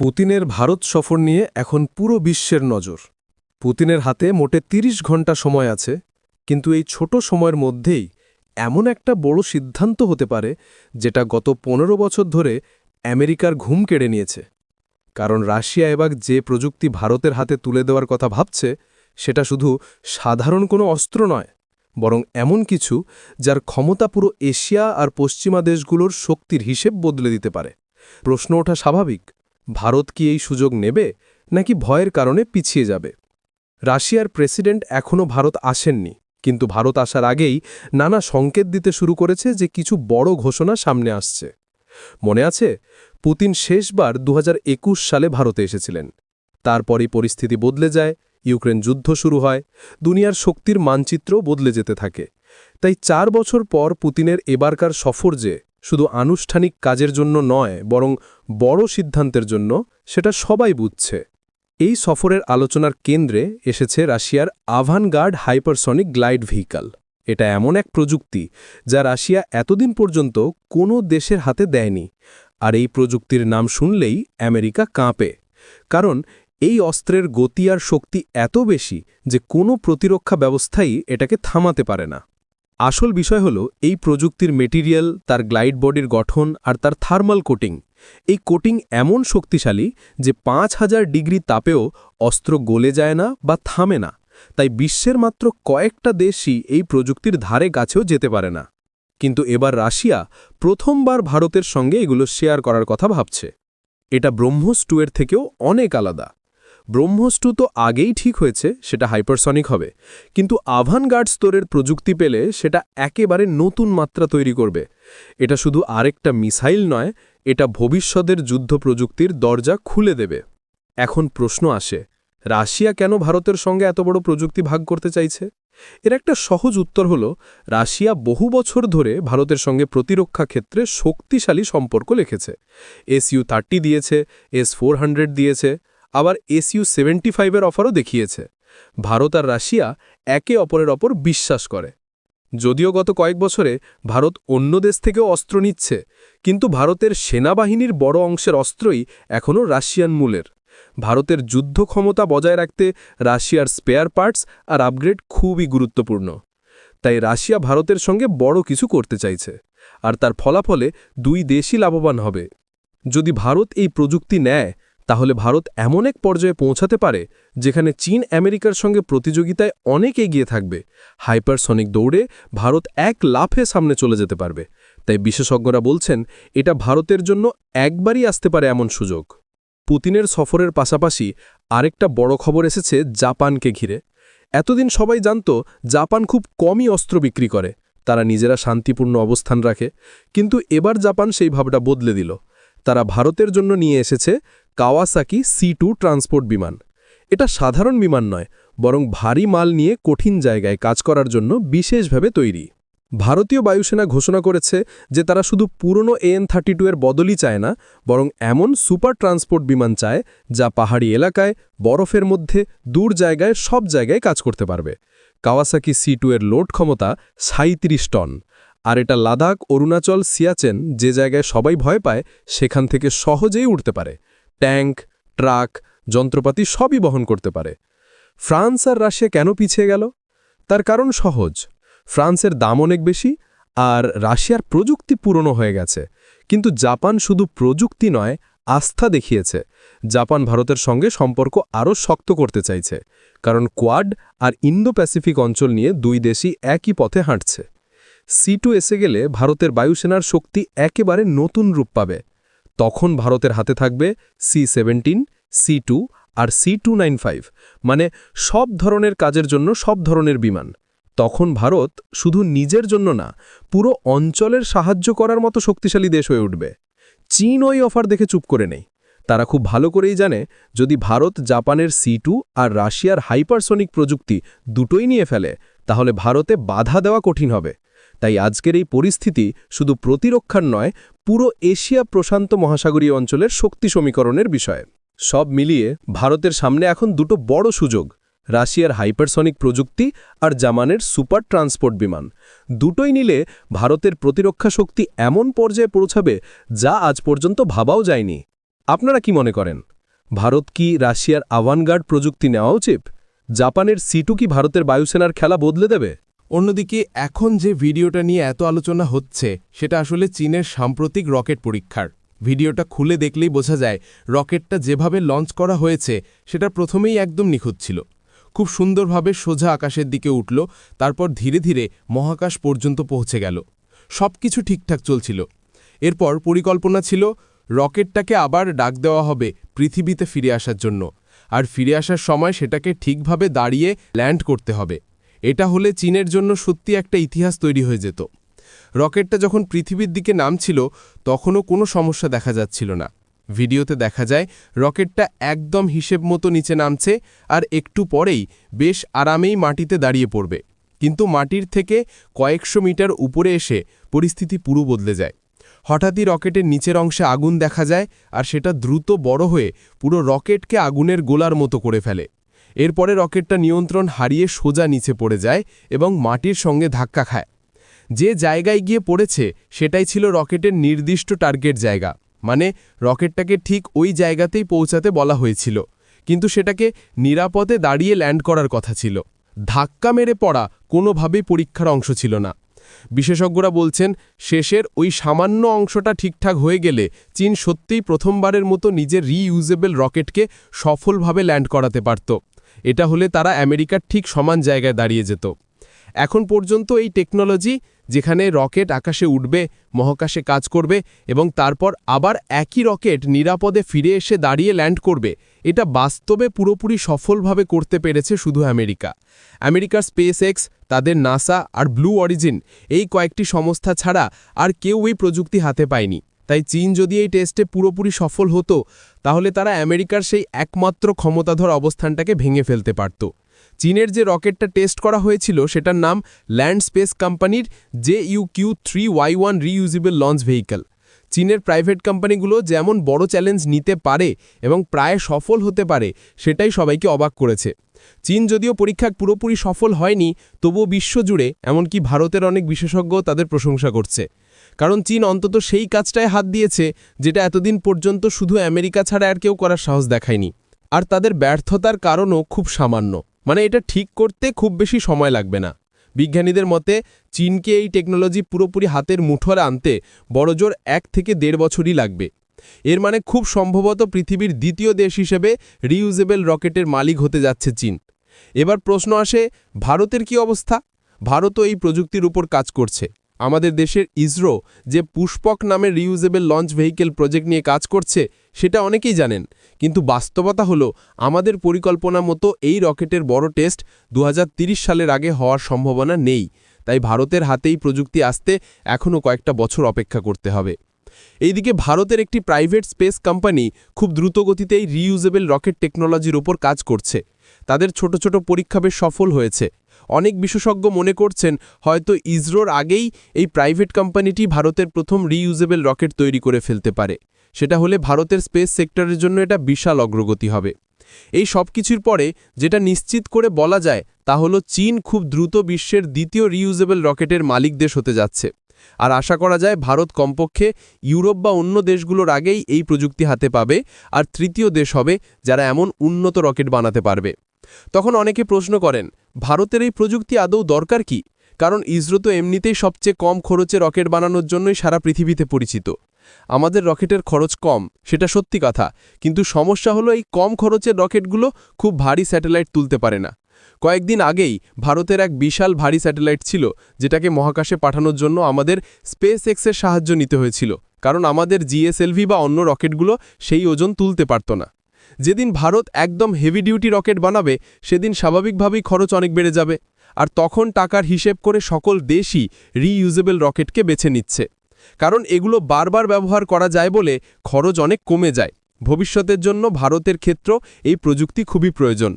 পুতিনের ভারত সফর নিয়ে এখন পুরো বিশ্বের নজর। পুতিনের হাতে মোটে ৩০ ঘণ্টা সময় আছে, কিন্তু এই ছোট সময়ের মধ্যেই এমন একটা বড় সিদ্ধান্ত হতে পারে যেটা গত পনেরো বছর ধরে আমেরিকার ঘুম কেড়ে নিয়েছে। কারণ রাশিয়া এবার যে প্রযুক্তি ভারতের হাতে তুলে দেওয়ার কথা ভাবছে, সেটা শুধু সাধারণ কোনো অস্ত্র নয়, বরং এমন কিছু যার ক্ষমতা পুরো এশিয়া আর পশ্চিমা দেশগুলোর শক্তির হিসেব বদলে দিতে পারে। প্রশ্ন ওঠা স্বাভাবিক ভারত কি এই সুযোগ নেবে, নাকি ভয়ের কারণে পিছিয়ে যাবে? রাশিয়ার প্রেসিডেন্ট এখনও ভারত আসেননি, কিন্তু ভারত আসার আগেই নানা সংকেত দিতে শুরু করেছে যে কিছু বড় ঘোষণা সামনে আসছে। মনে আছে, পুতিন শেষবার দু হাজার একুশ সালে ভারতে এসেছিলেন। তারপরই পরিস্থিতি বদলে যায়, ইউক্রেন যুদ্ধ শুরু হয়, দুনিয়ার শক্তির মানচিত্র বদলে যেতে থাকে। তাই চার বছর পর পুতিনের এবারকার সফর যে শুধু আনুষ্ঠানিক কাজের জন্য নয়, বরং বড় সিদ্ধান্তের জন্য সেটা সবাই বুঝছে। এই সফরের আলোচনার কেন্দ্রে এসেছে রাশিয়ার আভানগার্ড হাইপারসনিক গ্লাইড ভেহিকাল। এটা এমন এক প্রযুক্তি যা রাশিয়া এতদিন পর্যন্ত কোনো দেশের হাতে দেয়নি। আর এই প্রযুক্তির নাম শুনলেই আমেরিকা কাঁপে। কারণ এই অস্ত্রের গতি আর শক্তি এত বেশি যে কোনো প্রতিরক্ষা ব্যবস্থাই এটাকে থামাতে পারে না। আসল বিষয় হল, এই প্রযুক্তির মেটেরিয়াল, তার গ্লাইড বডির গঠন আর তার থার্মাল কোটিং। এই কোটিং এমন শক্তিশালী যে পাঁচ হাজার ডিগ্রি তাপেও অস্ত্র গলে যায় না বা থামে না। তাই বিশ্বের মাত্র কয়েকটা দেশই এই প্রযুক্তির ধারে গাছেও যেতে পারে না। কিন্তু এবার রাশিয়া প্রথমবার ভারতের সঙ্গে এগুলো শেয়ার করার কথা ভাবছে। এটা ব্রহ্মোস টু থেকেও অনেক আলাদা। ব্রহ্মোস টু তো আগেই ঠিক হয়েছে, সেটা হাইপারসনিক হবে। কিন্তু আভানগার্ড স্তরের প্রযুক্তি পেলে সেটা একেবারে নতুন মাত্রা তৈরি করবে। এটা শুধু আরেকটা মিসাইল নয়, এটা ভবিষ্যতের যুদ্ধ প্রযুক্তির দরজা খুলে দেবে। এখন প্রশ্ন আসে, রাশিয়া কেন ভারতের সঙ্গে এত বড় প্রযুক্তি ভাগ করতে চাইছে? এর একটা সহজ উত্তর হল, রাশিয়া বহু বছর ধরে ভারতের সঙ্গে প্রতিরক্ষা ক্ষেত্রে শক্তিশালী সম্পর্ক লিখেছে। এসইউ থার্টি দিয়েছে, এস ফোর দিয়েছে আবার এসইউ সেভেন্টি ফাইভের অফারও দেখিয়েছে। ভারত আর রাশিয়া একে অপরের অপর বিশ্বাস করে। যদিও গত কয়েক বছরে ভারত অন্য দেশ থেকেও অস্ত্র নিচ্ছে, কিন্তু ভারতের সেনাবাহিনীর বড় অংশের অস্ত্রই এখনও রাশিয়ান মূলের। ভারতের যুদ্ধ ক্ষমতা বজায় রাখতে রাশিয়ার স্পেয়ার পার্টস আর আপগ্রেড খুবই গুরুত্বপূর্ণ। তাই রাশিয়া ভারতের সঙ্গে বড় কিছু করতে চাইছে, আর তার ফলাফলে দুই দেশই লাভবান হবে। যদি ভারত এই প্রযুক্তি নেয় তাহলে ভারত এমন এক পর্যায়ে পৌঁছাতে পারে যেখানে চীন আমেরিকার সঙ্গে প্রতিযোগিতায় অনেক এগিয়ে থাকবে। হাইপারসনিক দৌড়ে ভারত এক লাফে সামনে চলে যেতে পারবে। তাই বিশেষজ্ঞরা বলছেন, এটা ভারতের জন্য একবারই আসতে পারে এমন সুযোগ। পুতিনের সফরের পাশাপাশি আরেকটা বড় খবর এসেছে জাপানকে ঘিরে। এতদিন সবাই জানত, জাপান খুব কমই অস্ত্র বিক্রি করে। তারা নিজেরা শান্তিপূর্ণ অবস্থান রাখে। কিন্তু এবার জাপান সেই ভাবটা বদলে দিল। তারা ভারতের জন্য নিয়ে এসেছে কাওয়াসাকি সি টু ট্রান্সপোর্ট বিমান। এটা সাধারণ বিমান নয়, বরং ভারী মাল নিয়ে কঠিন জায়গায় কাজ করার জন্য বিশেষভাবে তৈরি। ভারতীয় বায়ুসেনা ঘোষণা করেছে যে তারা শুধু পুরনো এএন থার্টি এর বদলই চায় না, বরং এমন সুপার ট্রান্সপোর্ট বিমান চায় যা পাহাড়ি এলাকায়, বরফের মধ্যে, দূর জায়গায়, সব জায়গায় কাজ করতে পারবে। কাওয়াসাকি সি টু এর লোড ক্ষমতা সাঁত্রিশ টন। আর এটা লাদাখ, অরুণাচল, সিয়াচেন, যে জায়গায় সবাই ভয় পায়, সেখান থেকে সহজেই উঠতে পারে। ট্যাঙ্ক, ট্রাক, যন্ত্রপাতি সবই বহন করতে পারে। ফ্রান্স আর রাশিয়া কেন পিছিয়ে গেল? তার কারণ সহজ। ফ্রান্সের দাম অনেক বেশি আর রাশিয়ার প্রযুক্তি পুরনো হয়ে গেছে। কিন্তু জাপান শুধু প্রযুক্তি নয়, আস্থা দেখিয়েছে। জাপান ভারতের সঙ্গে সম্পর্ক আরও শক্ত করতে চাইছে। কারণ কোয়াড আর ইন্দো প্যাসিফিক অঞ্চল নিয়ে দুই দেশই একই পথে হাঁটছে। সি টু এসে গেলে ভারতের বায়ুসেনার শক্তি একেবারে নতুন রূপ পাবে। তখন ভারতের হাতে থাকবে সি সেভেন্টিন, সি টু আর সি টু নাইন ফাইভ মানে সব ধরনের কাজের জন্য সব ধরনের বিমান। তখন ভারত শুধু নিজের জন্য না, পুরো অঞ্চলের সাহায্য করার মতো শক্তিশালী দেশ হয়ে উঠবে। চীন ওই অফার দেখে চুপ করে নেই। তারা খুব ভালো করেই জানে, যদি ভারত জাপানের সি টু আর রাশিয়ার হাইপারসনিক প্রযুক্তি দুটোই নিয়ে ফেলে, তাহলে ভারতে বাধা দেওয়া কঠিন হবে। তাই আজকের এই পরিস্থিতি শুধু প্রতিরক্ষার নয়, পুরো এশিয়া প্রশান্ত মহাসাগরীয় অঞ্চলের শক্তি সমীকরণের বিষয়। সব মিলিয়ে ভারতের সামনে এখন দুটো বড় সুযোগ, রাশিয়ার হাইপারসনিক প্রযুক্তি আর জামানের সুপার ট্রান্সপোর্ট বিমান। দুটোই নিলে ভারতের প্রতিরক্ষা শক্তি এমন পর্যায়ে পৌঁছাবে যা আজ পর্যন্ত ভাবাও যায়নি। আপনারা কি মনে করেন? ভারত কি রাশিয়ার আভানগার্ড প্রযুক্তি নেওয়া উচিত? জাপানের সিটু কি ভারতের বায়ুসেনার খেলা বদলে দেবে? অন্যদিকে, এখন যে ভিডিওটা নিয়ে এত আলোচনা হচ্ছে, সেটা আসলে চীনের সাম্প্রতিক রকেট পরীক্ষার। ভিডিওটা খুলে দেখলেই বোঝা যায়, রকেটটা যেভাবে লঞ্চ করা হয়েছে, সেটা প্রথমেই একদম নিখুঁত ছিল। খুব সুন্দরভাবে সোজা আকাশের দিকে উঠল, তারপর ধীরে ধীরে মহাকাশ পর্যন্ত পৌঁছে গেল। সব কিছু ঠিকঠাক চলছিল। এরপর পরিকল্পনা ছিল, রকেটটাকে আবার ডাক দেওয়া হবে পৃথিবীতে ফিরে আসার জন্য। আর ফিরে আসার সময় সেটাকে ঠিকভাবে দাঁড়িয়ে ল্যান্ড করতে হবে। এটা হলে চীনের জন্য সত্যি একটা ইতিহাস তৈরি হয়ে যেত। রকেটটা যখন পৃথিবীর দিকে নামছিল, তখনও কোনো সমস্যা দেখা যাচ্ছিল না। ভিডিওতে দেখা যায়, রকেটটা একদম হিসেব মতো নিচে নামছে আর একটু পরেই বেশ আরামেই মাটিতে দাঁড়িয়ে পড়বে। কিন্তু মাটির থেকে কয়েকশো মিটার উপরে এসে পরিস্থিতি পুরো বদলে যায়। হঠাৎই রকেটের নিচের অংশে আগুন দেখা যায় আর সেটা দ্রুত বড় হয়ে পুরো রকেটকে আগুনের গোলার মতো করে ফেলে। এরপরে রকেটটা নিয়ন্ত্রণ হারিয়ে সোজা নিচে পড়ে যায় এবং মাটির সঙ্গে ধাক্কা খায়। যে জায়গায় গিয়ে পড়েছে, সেটাই ছিল রকেটের নির্দিষ্ট টার্গেট জায়গা। মানে রকেটটাকে ঠিক ওই জায়গাতেই পৌঁছাতে বলা হয়েছিল। কিন্তু সেটাকে নিরাপদে দাঁড়িয়ে ল্যান্ড করার কথা ছিল। ধাক্কা মেরে পড়া কোনোভাবেই পরীক্ষার অংশ ছিল না। বিশেষজ্ঞরা বলছেন, শেষের ওই সামান্য অংশটা ঠিকঠাক হয়ে গেলে চীন সত্যিই প্রথমবারের মতো নিজের রিইউজেবল রকেটকে সফলভাবে ল্যান্ড করাতে পারত। এটা হলে তারা আমেরিকার ঠিক সমান জায়গায় দাঁড়িয়ে যেত। এখন পর্যন্ত এই টেকনোলজি, যেখানে রকেট আকাশে উঠবে, মহাকাশে কাজ করবে এবং তারপর আবার একই রকেট নিরাপদে ফিরে এসে দাঁড়িয়ে ল্যান্ড করবে, এটা বাস্তবে পুরোপুরি সফলভাবে করতে পেরেছে শুধু আমেরিকা। আমেরিকার স্পেস এক্স তাদের নাসা আর ব্লু অরিজিন এই কয়েকটি সংস্থা ছাড়া আর কেউ এই প্রযুক্তি হাতে পায়নি। তাই চীন যদি এই টেস্টে পুরোপুরি সফল হতো, তাহলে তারা আমেরিকার সেই একমাত্র ক্ষমতাধর অবস্থানটাকে ভেঙে ফেলতে পারত। চীনের যে রকেটটা টেস্ট করা হয়েছিল, সেটার নাম ল্যান্ড স্পেস কোম্পানির J U Q three Y one reusable launch vehicle. চীনের প্রাইভেট কোম্পানিগুলো যেমন বড় চ্যালেঞ্জ নিতে পারে এবং প্রায় সফল হতে পারে, সেটাই সবাইকে অবাক করেছে। চীন যদিও পরীক্ষা পুরোপুরি সফল হয়নি, তবুও বিশ্বজুড়ে, এমনকি ভারতের অনেক বিশেষজ্ঞ তাদের প্রশংসা করছে। কারণ চীন অন্তত সেই কাজটায় হাত দিয়েছে, যেটা এতদিন পর্যন্ত শুধু আমেরিকা ছাড়া আর কেউ করার সাহস দেখায়নি। আর তাদের ব্যর্থতার কারণও খুব সামান্য। মানে এটা ঠিক করতে খুব বেশি সময় লাগবে না। বিজ্ঞানীদের মতে, চীনকে এই টেকনোলজি পুরোপুরি হাতের মুঠোর আনতে বড়জোর এক থেকে দেড় বছরই লাগবে। এর মানে খুব সম্ভবত পৃথিবীর দ্বিতীয় দেশ হিসেবে রিউজেবল রকেটের মালিক হতে যাচ্ছে চীন। এবার প্রশ্ন আসে, ভারতের কি অবস্থা? ভারতও এই প্রযুক্তির উপর কাজ করছে। আমাদের দেশের ইসরো যে পুষ্পক নামের রিউজেবল লঞ্চ ভেহিকেল প্রজেক্ট নিয়ে কাজ করছে, সেটা অনেকেই জানেন। কিন্তু বাস্তবতা হলো, আমাদের পরিকল্পনা মতো এই রকেটের বড় টেস্ট দু সালের আগে হওয়ার সম্ভাবনা নেই। তাই ভারতের হাতেই প্রযুক্তি আসতে এখনও কয়েকটা বছর অপেক্ষা করতে হবে। এইদিকে ভারতের একটি প্রাইভেট স্পেস কোম্পানি খুব দ্রুতগতিতে এই রিইউজেবল রকেট টেকনোলজির ওপর কাজ করছে। তাদের ছোট ছোট পরীক্ষা বেশ সফল হয়েছে। অনেক বিশেষজ্ঞ মনে করছেন হয়তো ইসরোর আগেই এই প্রাইভেট কোম্পানিটি ভারতের প্রথম রিইউজেবল রকেট তৈরি করে ফেলতে পারে। সেটা হলে ভারতের স্পেস সেক্টরের জন্য এটা বিশাল অগ্রগতি হবে। এই সব কিছুর পরে যেটা নিশ্চিত করে বলা যায়, তা হল চীন খুব দ্রুত বিশ্বের দ্বিতীয় রিইউজেবল রকেটের মালিক দেশ হতে যাচ্ছে। আর আশা করা যায় ভারত কমপক্ষে ইউরোপ বা অন্য দেশগুলোর আগেই এই প্রযুক্তি হাতে পাবে আর তৃতীয় দেশ হবে যারা এমন উন্নত রকেট বানাতে পারবে। তখন অনেকে প্রশ্ন করেন ভারতের এই প্রযুক্তি আদৌ দরকার কি? কারণ ইসরো তো এমনিতেই সবচেয়ে কম খরচে রকেট বানানোর জন্যই সারা পৃথিবীতে পরিচিত। আমাদের রকেটের খরচ কম, সেটা সত্যি কথা। কিন্তু সমস্যা হলো এই কম খরচের রকেটগুলো খুব ভারী স্যাটেলাইট তুলতে পারে না। কয়েকদিন আগেই ভারতের এক বিশাল ভারী স্যাটেলাইট ছিল, যেটাকে মহাকাশে পাঠানোর জন্য আমাদের স্পেস এক্সের সাহায্য নিতে হয়েছিল। কারণ আমাদের জিএসএলভি বা অন্য রকেটগুলো সেই ওজন তুলতে পারত না। যেদিন ভারত একদম হেভি ডিউটি রকেট বানাবে, সেদিন স্বাভাবিকভাবেই খরচ অনেক বেড়ে যাবে। আর তখন টাকার হিসেব করে সকল দেশই রিইউজেবল রকেটকে বেছে নিচ্ছে। কারণ এগুলো বারবার ব্যবহার করা যায় বলে খরচ অনেক কমে যায়। ভবিষ্যতের জন্য ভারতের ক্ষেত্র এই প্রযুক্তি খুবই প্রয়োজন।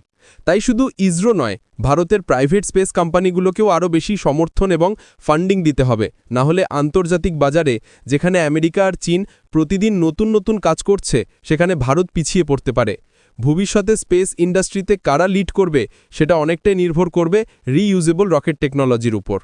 তাই শুধু ইসরো নয়, ভারতের প্রাইভেট স্পেস কোম্পানিগুলোকেও আরও বেশি সমর্থন এবং ফান্ডিং দিতে হবে। না হলে আন্তর্জাতিক বাজারে, যেখানে আমেরিকা আর চীন প্রতিদিন নতুন নতুন কাজ করছে, সেখানে ভারত পিছিয়ে পড়তে পারে। ভবিষ্যতে স্পেস ইন্ডাস্ট্রিতে কারা লিড করবে, সেটা অনেকটাই নির্ভর করবে রিইউজেবল রকেট টেকনোলজির উপর।